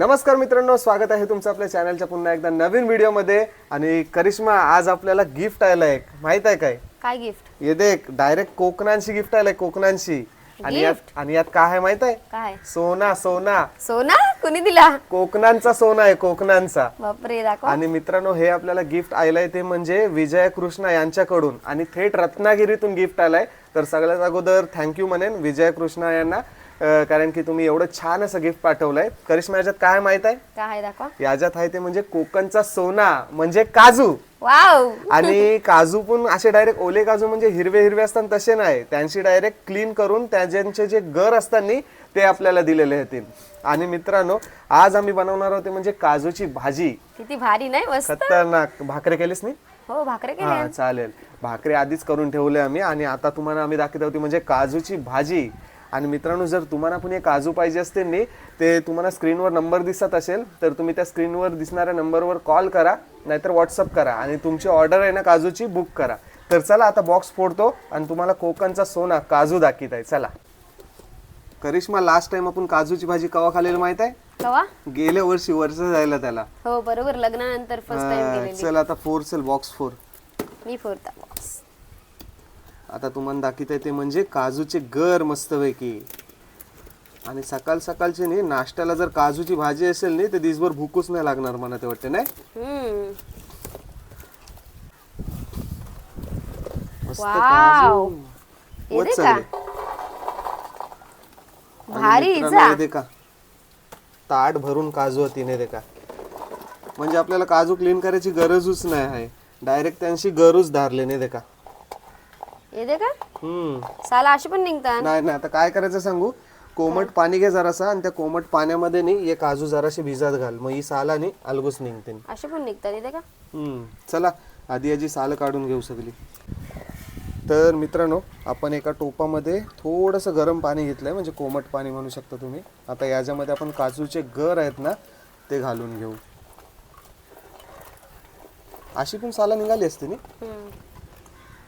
नमस्कार मित्रांनो स्वागत आहे तुमचं आपल्या चॅनलच्या पुन्हा एकदा नवीन व्हिडिओमध्ये. आणि करिश्मा आज आपल्याला गिफ्ट आलं एक. माहीत आहे काय? काय गिफ्ट ये देख डायरेक्ट कोकणांची गिफ्ट आलंय कोकणांची आणि यात आणि यात काय आहे माहीत आहे? काय? सोना सोना. सोना? कुणी दिला? कोकणांचा सोना आहे कोकणांचा. बापरे दाखव. आणि मित्रांनो हे आपल्याला गिफ्ट आलंय ते म्हणजे विजय कृष्णा यांच्याकडून. आणि थेट रत्नागिरीतून गिफ्ट आलंय. तर सगळ्यात अगोदर थँक्यू म्हणेन विजय कृष्णा यांना. अं, कारण की तुम्ही एवढं छान असं गिफ्ट पाठवलंय. करिश्मा याच्यात काय माहीत आहे? काय आहे दाखवा. याच्यात आहे ते म्हणजे कोकणचा सोना म्हणजे काजू. वाव! आणि काजू पण असे डायरेक्ट ओले काजू म्हणजे हिरवे हिरवे असतात तसे नाही. त्यांची डायरेक्ट क्लीन करून त्याचे जे गर असतात नी, ते आपल्याला दिलेले होते आणि मित्रांनो आज आम्ही बनवणार होते म्हणजे काजूची भाजी. किती भारी नाही? मस्त. खतरनाक. भाकरे केलीस नाही हो भाकरे केले हा चालेल. भाकरी आधीच करून ठेवले आम्ही. आणि आता तुम्हाला आम्ही दाखवत होती म्हणजे काजूची भाजी. आणि मित्रांनो जर तुम्हाला पण हे काजू पाहिजे असतील नी ते तुम्हाला स्क्रीनवर नंबर दिसत असेल तर तुम्ही त्या स्क्रीनवर दिसणाऱ्या नंबरवर कॉल करा नाहीतर व्हॉट्सअप करा आणि तुमची ऑर्डर आहे ना काजूची बुक करा. तर चला आता बॉक्स फोडतो आणि तुम्हाला कोकणचा सोना काजू दाखवत आहे. चला. करिश्मा लास्ट टाइम आपण काजूची भाजी कवा खाल्लेलं माहीत आहे? कवा? गेल्या वर्षी वर्ष जायला त्याला. हो बरोबर लग्नानंतर फर्स्ट टाइम चल आता फोर चल बॉक्स फोर मी बॉक्स आता तुम्हाला दाखवत आहे ते म्हणजे काजूचे गर मस्तपैकी आणि सकाळ सकाळचे नाही नाश्त्याला जर काजूची भाजी असेल नाही तर दिवसभर भूकच नाही लागणार मला ते वाटते नाही मस्त वाव. काजू. हे दे का? चालले. आणि भारी मित्रांनो, जा हे दे का ताट भरून काजू होती नाही दे का म्हणजे आपल्याला काजू क्लीन करायची गरजच नाही आहे डायरेक्ट त्यांची गरज धारले नाही दे हे दे का हम्म. साला अशी पण निघतात. नाही नाही आता काय करायचं सांगू? कोमट पाणी घे जरासा आणि त्या कोमट पाण्यामध्ये नाही हे काजू जराशी भिजत घाल. मग ही साला नाही अलगूच निघते अशी पण निघतात हे दे का हम्म, चला आधी आजी सालं काढून घेऊ सगळी. तर मित्रांनो आपण एका टोपामध्ये थोडंसं गरम पाणी घेतलंय म्हणजे कोमट पाणी म्हणू शकता तुम्ही. आता याच्यामध्ये आपण काजूचे गर आहेत ना ते घालून घेऊ. अशी पण साला निघाली असते ना? हम्म.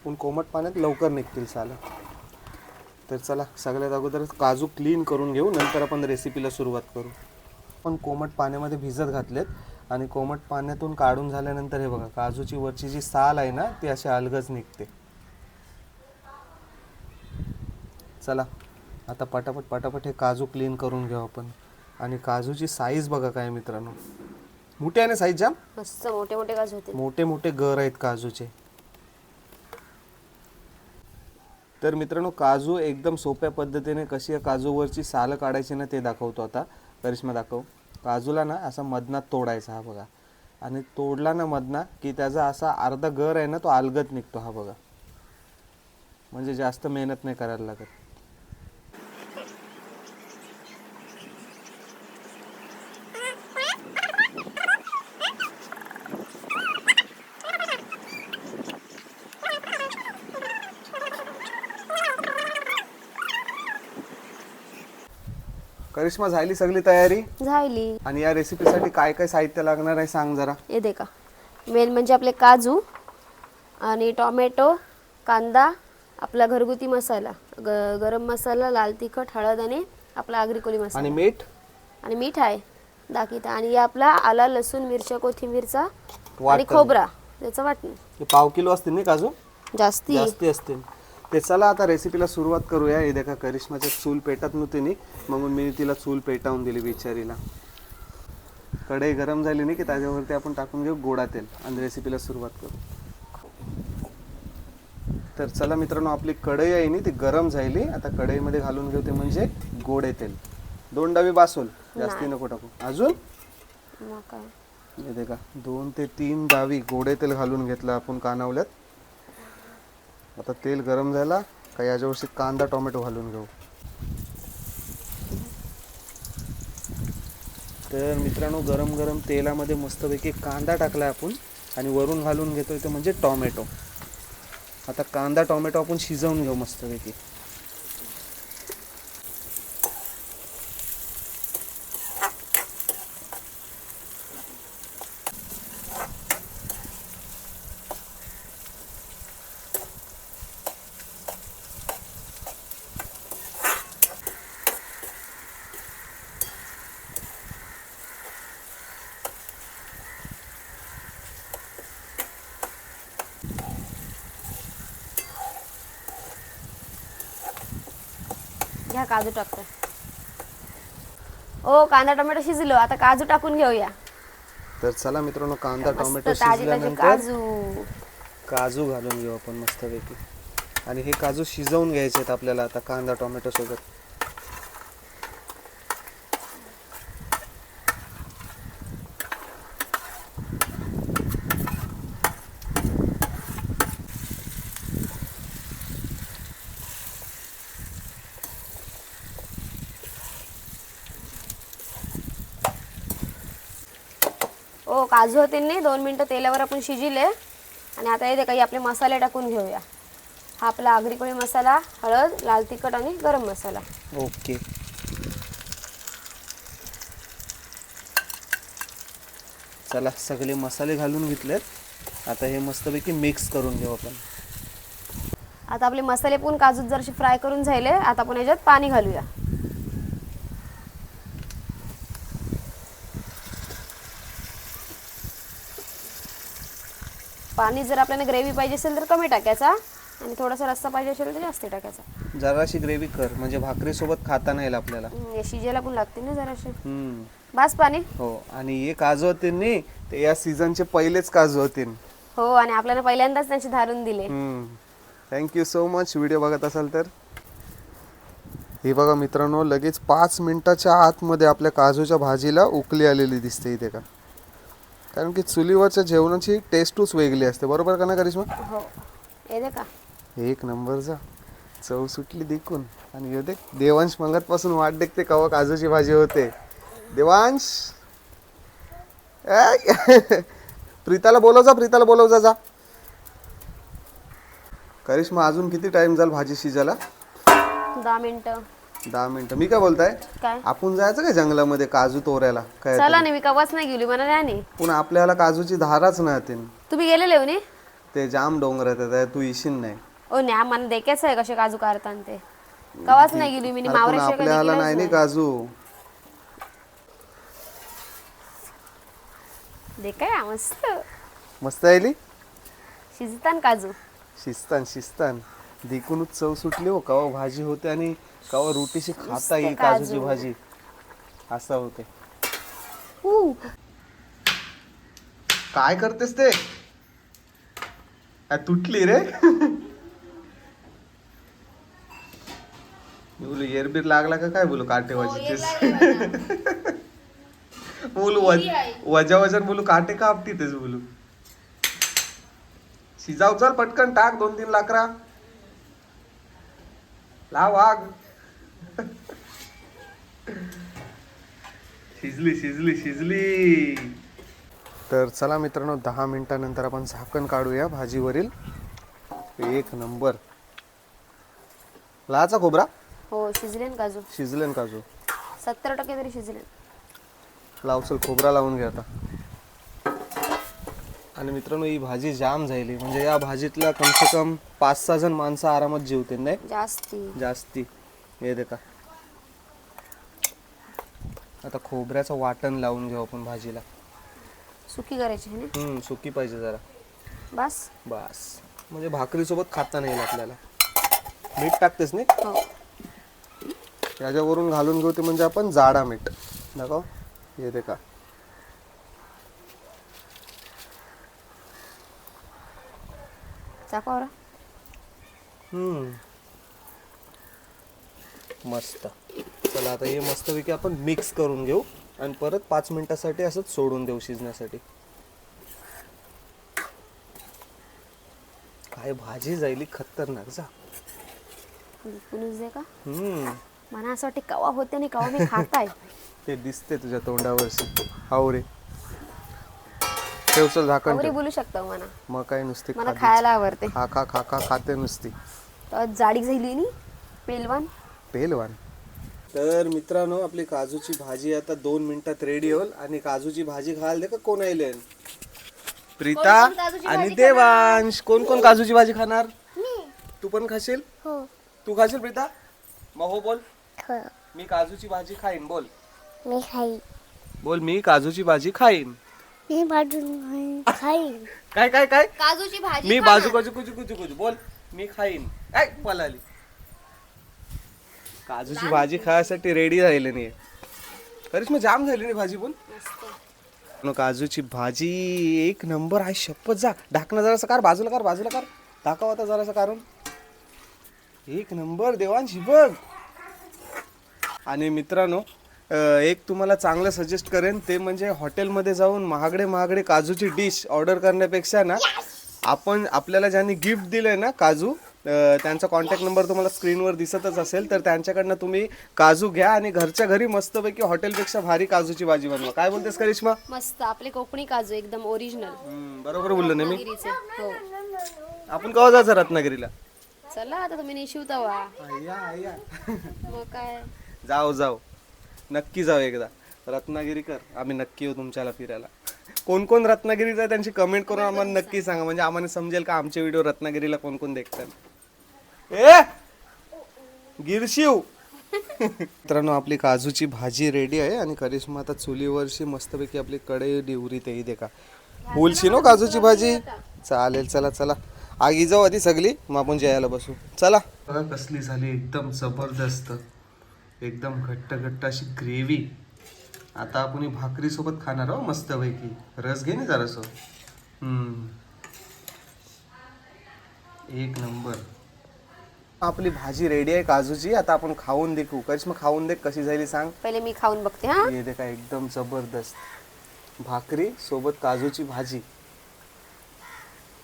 पण कोमट पाण्यात लवकर निघतील सालं. तर चला सगळ्यात अगोदर काजू क्लीन करून घेऊ नंतर आपण रेसिपीला सुरुवात करू. पण कोमट पाण्यामध्ये भिजत घातलेत आणि कोमट पाण्यातून काढून झाल्यानंतर हे बघा काजूची वरची जी साल आहे ना ती अशी अलगच निघते. चला आता पटापट पटापट हे काजू क्लीन करून घेऊ आपण. आणि काजूची साईज बघा काय मित्रांनो. मोठी आहे ना साईज जाम? मस्त मोठे मोठे काजू होते मोठे मोठे गर आहेत काजूचे. तर मित्रांनो काजू एकदम सोप्या पद्धतीने कशी काजूवरची सालं काढायची ना ते दाखवतो आता. करिश्मा दाखव. काजूला ना असा मधनात तोडायचा हा बघा. आणि तोडला ना मधना की त्याचा असा अर्धा गर आहे ना तो अलगत निघतो हा बघा. म्हणजे जास्त मेहनत नाही करायला लागत. करिश्मा झाली सगळी तयारी? झाली. आणि या रेसिपीसाठी काय काय साहित्य लागणार आहे सांग जरा. हे दे का मेन म्हणजे आपले काजू आणि टोमॅटो कांदा आपला घरगुती मसाला. ग गरम मसाला लाल तिखट हळद आणि आपला आग्रिकोली मसाला. आणि मीठ? आणि मीठ आहे. दाखिता आणि हे आपला आला लसूण मिरच्या कोथिंबीरचा आणि. खोबरा. त्याचं वाटण. हे पाव किलो असतील ना काजू? जास्ती. जास्ती असतील. ते चला आता रेसिपीला सुरुवात करूया. हे देखा करिश्माच्या चूल पेटत नव्हती नी. म्हणून मी तिला चूल पेटावून दिली बिचारीला. कढई गरम झाली नाही की त्याच्यावरती आपण टाकून घेऊ गोडा तेल. आणि रेसिपीला सुरुवात करू. तर चला मित्रांनो आपली कढई आहे नी ती गरम झाली. आता कढईमध्ये घालून घेऊ ते म्हणजे गोडे तेल. दोन डबे बासूल. जास्ती नको टाकू. अजून? हे देखा दोन ते तीन डावी गोडे तेल घालून घेतलं आपण कानावल्यात. आता तेल गरम झाला का याच्यावरती कांदा टोमॅटो घालून घेऊ. तर मित्रांनो गरम गरम तेलामध्ये मस्तपैकी कांदा टाकला आपण आणि वरून घालून घेतोय ते म्हणजे टोमॅटो. आता कांदा टोमॅटो आपण शिजवून घेऊ मस्तपैकी. हा काजू टाकतो. ओ कांदा टोमॅटो शिजलो. आता काजू टाकून घेऊया. तर चला मित्रांनो कांदा मस्त टोमॅटो शिजल्यानंतर काजू. काजू घालून घेऊ आपण मस्तपैकी. आणि हे काजू शिजवून घ्यायचे आहेत आपल्याला आता कांदा टोमॅटो सोबत. ओ काजू होते नाही दोन मिनटं तेलावर आपण शिजिले. आणि आता येते काही आपले मसाले टाकून घेऊया. हा आपला आगरी कोळी मसाला हळद लाल तिखट आणि गरम मसाला. ओके. चला सगळे मसाले घालून घेतलेत. आता हे मस्तपैकी मिक्स करून घेऊ आपण. आता आपले मसाले पण काजूत जरसे फ्राय करून झाले. आता आपण याच्यात पाणी घालूया. पाणी जर आपल्याला ग्रेव्ही पाहिजे असेल तर कमी टाकायचा. आणि थोडासा रस्सा पाहिजे असेल तर जास्त टाकायचा. जराशी ग्रेव्ही कर म्हणजे भाकरी सोबत खाता नाही येईल आपल्याला. हम्म, हे शिजायला पण लागते ना जराशे. हम्म. बस पाणी. हो आणि हे काजू होते नी ते या सीझनचे पहिलेच काजू होते हो आणि आपल्याला पहिल्यांदाच त्यांची धारून दिले. थँक्यू सो मच व्हिडिओ बघत असाल तर. हे बघा मित्रांनो लगेच पाच मिनिटाच्या आतमध्ये आपल्या काजूच्या भाजीला उकली आलेली दिसते इथे का? कारण की चुलीवरच्या जेवणाची टेस्टच वेगळी असते. बरोबर का ना करिश्मा? हो. येते का? एक नंबर जा. चव सुटली देखून आणि देख देवांश मंगतपासून वाट देखते कवा काजूची भाजी होते. देवांश! प्रीताला बोलव जा प्रीताला बोलव जा. जा करिश्मा अजून किती टाइम जाईल भाजी शिजायला? दहा मिनिटं. दहा मिनिटं. मी काय बोलताय? काय? आपण जायचं का जंगलामध्ये काजू तोरायला काय चला नाही मी कवाच नाही गेली मला नाही पुन्हा आपल्याला काजूची धाराच नाही येते तुम्ही गेलेले हो नी? ते जाम डोंगर येतात तू येशील नाही. ओ न्या मला देखेच आहे कसे काजू काढताना ते. कवाच नाही गेली मी अरे पण मावरेशिवाय कधी आपल्याला गेलोच नाही नाही. नाही. काजू. देखाय मस्त. मस्त आली शिजतान काजू. शिस्तान शिस्तान देखूनच चव सुटली हो कवा भाजी होते आणि कवा रोटीशी खाता येईल काजू. काजूची भाजी. असं होते. काय करतेस ते? काय तुटली रे? बोलू एरबीर लागला का काय बोलू काटे वाजतेस बोलू वज- वजा वजन बोलू काटे का आपटीतेस बोलू? शिजाव चल पटकन टाक दोन तीन लाकरा. लाव आग. शिजली शिजली शिजली. तर चला मित्रांनो दहा मिनिटानंतर आपण झाकण काढूया भाजीवरील. एक नंबर. लाचा खोबरा? हो शिजले ना काजू. शिजले ना काजू. सत्तर टक्के तरी शिजले लावसल खोबरा लावून घ्या आता. आणि मित्रांनो ही भाजी जाम झाली. म्हणजे या भाजीतल्या कम से कम पाच सहा जण माणसं आरामात जेवते नाही? जास्ती. जास्ती. हे दे का? आता खोबऱ्याचं वाटण लावून घेऊ आपण भाजीला. सुकी करायची आहे ना? हम्म सुकी पाहिजे जरा. बस. बस. म्हणजे भाकरीसोबत खाता नाही येईल आपल्याला. मीठ टाकतेस नाही? हो. याच्यावरून घालून घेऊ ते म्हणजे आपण जाडा मीठ. दाखव. येते का? चाकावर हम्म. मस्त. चला आता हे मस्तपैकी आपण मिक्स करून घेऊ आणि परत पाच मिनिटासाठी असंच सोडून देऊ शिजण्यासाठी. काय भाजी जायली खतरनाक जा. कुणीच दे का? हम्म. मला असं वाटते कवा होते आणि कवा मी खाताय. ते दिसते तुझ्या तोंडावरशी. हाव रे. ठेव चल झाकण ठेव. बोलू शकतो मला. मग काय नुसते मला. खायला आवडते. खा खा खा खा खाते नुसती. तर जाडी झाली नी पेलवान. पेलवान तर मित्रांनो आपली काजूची भाजी आता दोन मिनिटात रेडी होईल. आणि काजूची भाजी खायला दे का कोण आले प्रीता आणि देवांश. कोण कोण काजूची भाजी खाणार? तू पण खाशील? हो. तू खाशील प्रीता? मग हो बोल. हो. मी काजूची भाजी खाईन बोल. मी खाई बोल मी काजूची भाजी खाईन. मी खाईन. काय काय काय? काजूची भाजी मी बाजू बाजू कुजू कुजू कुजू. बोल मी खाईन. काय पलाली काजूची भाजी खायसाठी रेडी झालेली नाही करिश्मा जाम झाली नाही भाजी पण. न काजूची भाजी एक नंबर आहे. शपथ जा. ढाकणं जरासं कार बाजूला कार बाजूला कार. दाखव आता जरासं कारण एक नंबर देवांशी बघ. आणि मित्रांनो एक तुम्हाला चांगलं सजेस्ट करेन ते म्हणजे हॉटेलमध्ये जाऊन महागडे महागडे काजूची डिश ऑर्डर करण्यापेक्षा ना आपण आपल्याला ज्यांनी गिफ्ट दिलंय ना काजू त्यांचा कॉन्टॅक्ट नंबर तुम्हाला स्क्रीनवर दिसतच असेल तर त्यांच्याकडनं तुम्ही काजू घ्या आणि घरच्या घरी मस्तपैकी हॉटेलपेक्षा भारी काजूची भाजी बनवा. काय बोलतेस करिश्मा? मस्त आपले कोकणी काजू एकदम ओरिजिनल हम्म, बरोबर बोललो ना मी? गिरीचे हो. आपण केव्हा जायचं रत्नागिरीला? चला आता तुम्ही निशिव तवा आय्या, आय्या. मग काय? जाऊ जाऊ. नक्की जाऊ एकदा. रत्नागिरी कर. आम्ही नक्की येऊ तुमच्याला फिरायला. कोण कोण रत्नागिरीचा आहे त्यांची कमेंट करून आम्हाला नक्की सांगा. म्हणजे आम्हाला समजेल का आमचे व्हिडिओ रत्नागिरीला कोण कोण देखतात. ए! गिरशिव. मित्रांनो आपली काजूची भाजी रेडी आहे आणि करिश्मा आता चुलीवरशी मस्तपैकी आपली कढई डिवरी तेही दे का फुलशी नो काजूची भाजी? चालेल चला चला. आगी जाऊ आधी सगळी मग आपण जेवायला बसू. चला. कसली झाली एकदम जबरदस्त. एकदम घट्ट घट्ट अशी ग्रेव्ही आता आपण भाकरी सोबत खाणार आहो मस्तपैकी. रस घे ना जरासो. एक नंबर. आपली भाजी रेडी आहे काजूची. आता आपण खाऊन देखू करिश्मा खाऊन देख कशी झाली सांग. पहिले मी खाऊन बघते हा. हे देखा एकदम जबरदस्त. भाकरी सोबत काजूची भाजी.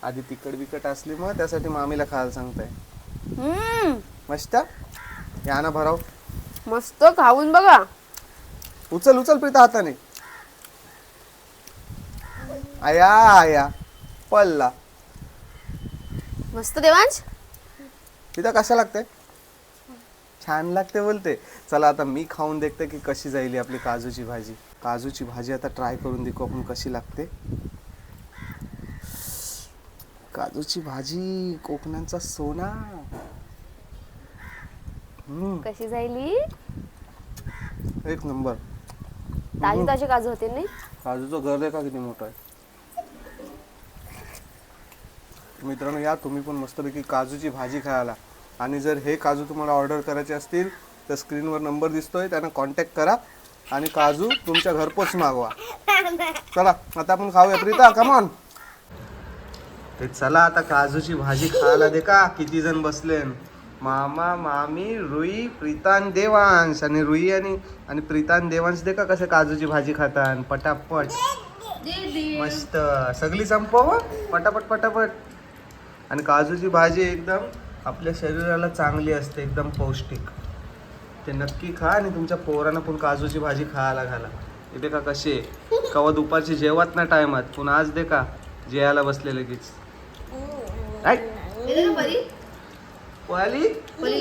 आधी तिखट बिकट असली मग त्यासाठी मामीला खायला सांगताय. मस्त? या ना भराव. मस्त खाऊन बघा. उचल उचल प्रीता हाताने. आया आया. पल्ला. मस्त देवांश. तिथं कशा लागते छान लागते बोलते. चला आता मी खाऊन देखते की कशी जाईल आपली काजूची भाजी. काजूची भाजी आता ट्राय करून देखू आपण कशी लागते. काजूची भाजी कोकणांचा सोना. हम्म, कशी जाईली एक नंबर. ताजी ताजी काजू होते नाही? काजूचं घर आहे का किती मोठं आहे? मित्रांनो या तुम्ही पण मस्तपैकी काजूची भाजी खायला. आणि जर हे काजू तुम्हाला ऑर्डर करायचे असतील तर स्क्रीनवर नंबर दिसतोय त्यांना कॉन्टॅक्ट करा आणि काजू तुमच्या घरपोच मागवा. चला आता आपण खाऊया. प्रीता कमॉन ते चला आता काजूची भाजी खायला दे का किती जण बसले? मामा मामी रुई प्रीतान देवांश आणि रुई आणि आणि प्रीतान देवांश दे का कसे काजूची भाजी खातान पटापट. मस्त. सगळी संपव हो. पटापट पटापट. आणि काजूची भाजी एकदम आपल्या शरीराला चांगली असते एकदम पौष्टिक. ते नक्की खा आणि तुमच्या पोरांना पण काजूची भाजी खायला घाला. इथे का कशी आहे? कवा दुपारची जेवत ना टायमात पुन्हा आज दे का? जेवायला बसले लगेच.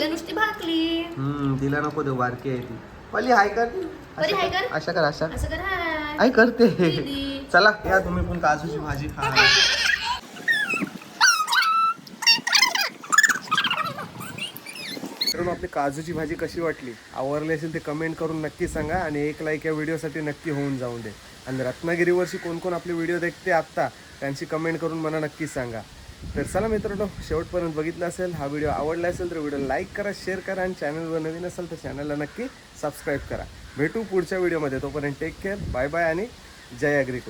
नुसती भाकली हम्म तिला नको देऊ बारकी आहे ती. पली हाय कर. अशा कर अशा कर. हाय. करते. चला या तुम्ही पण काजूची भाजी खा. मित्रांनो आपली काजूची भाजी कशी वाटली? आवडली असेल ते कमेंट करून नक्की सांगा आणि एक लाईक या व्हिडिओसाठी नक्की होऊन जाऊन दे. आणि रत्नागिरीवरशी कोण कोण आपले व्हिडिओ देखते आत्ता त्यांची कमेंट करून मला नक्की सांगा. तर चला मित्रांनो शेवटपर्यंत बघितला असेल हा व्हिडिओ आवडला असेल तर व्हिडिओ लाईक करा शेअर करा आणि चॅनलवर नवीन असेल तर चॅनलला नक्की सबस्क्राईब करा. भेटू पुढच्या व्हिडिओमध्ये तोपर्यंत टेक केअर बाय बाय आणि जय अग्रिकुल